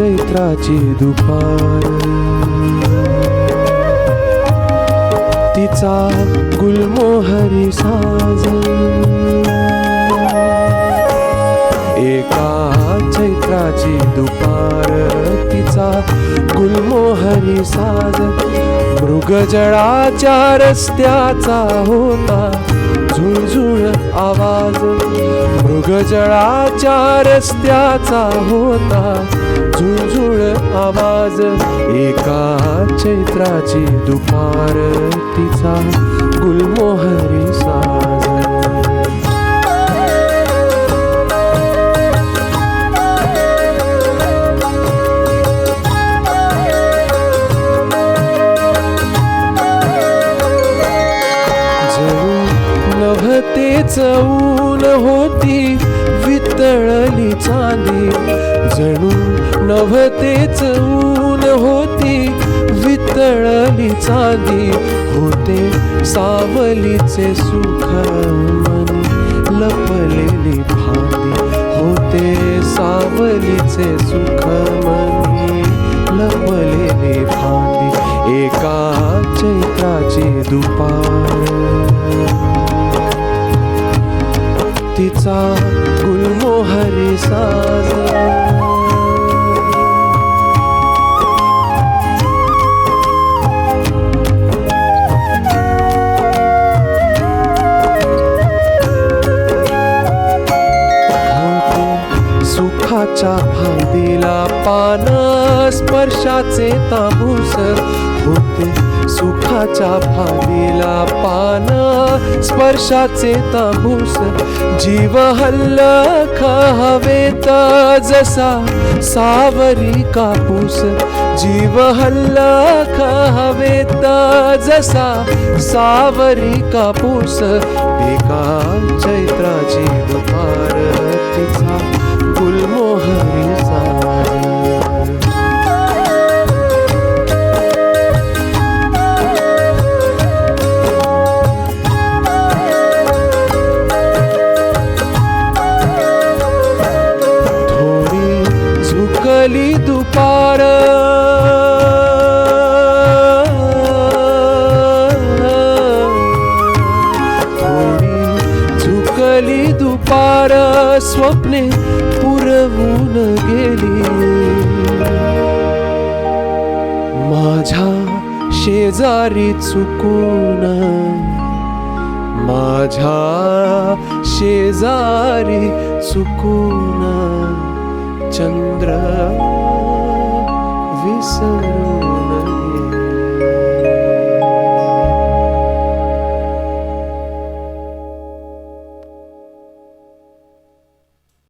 चैत्राची दुपार. तिचा गुलमोहरी साज. एका चैत्राची दुपार तिचा गुलमोहरी साज. मृगजळाच्या रस्त्याचा होता. झुळझुळ आवाज. मृगजळाच्या रस्त्याचा होता झुळझुळ आवाज. एका चैत्राची दुपार तिचा गुलमोहरी साज. नभते नभतेच होती वितळली चांदी. जणू नभते ऊन होती वितळली चांदी. होते सावलीचे सुख मनी लपलेली फांदी होते सावलीचे सुख मनी लपलेली फांदी एका चैत्राची दुपार. तिचा गुलमोहरी साज सुखाच्या फांदीला पान स्पर्शाचे तांबूस होते सुखाच्या भावीला पाना स्पर्शाचे तांबूस जीव हल्ल हवेत जसा सावरी कापूस जीव हल्ल हवेत जसा सावरी कापूस एका चैत्राची दुपार तिचा झुकली दुपार स्वप्ने पुरवून गेली. माझ्या शेजारी चुकून माझ्या शेजारी चुकून चंद्र विसरू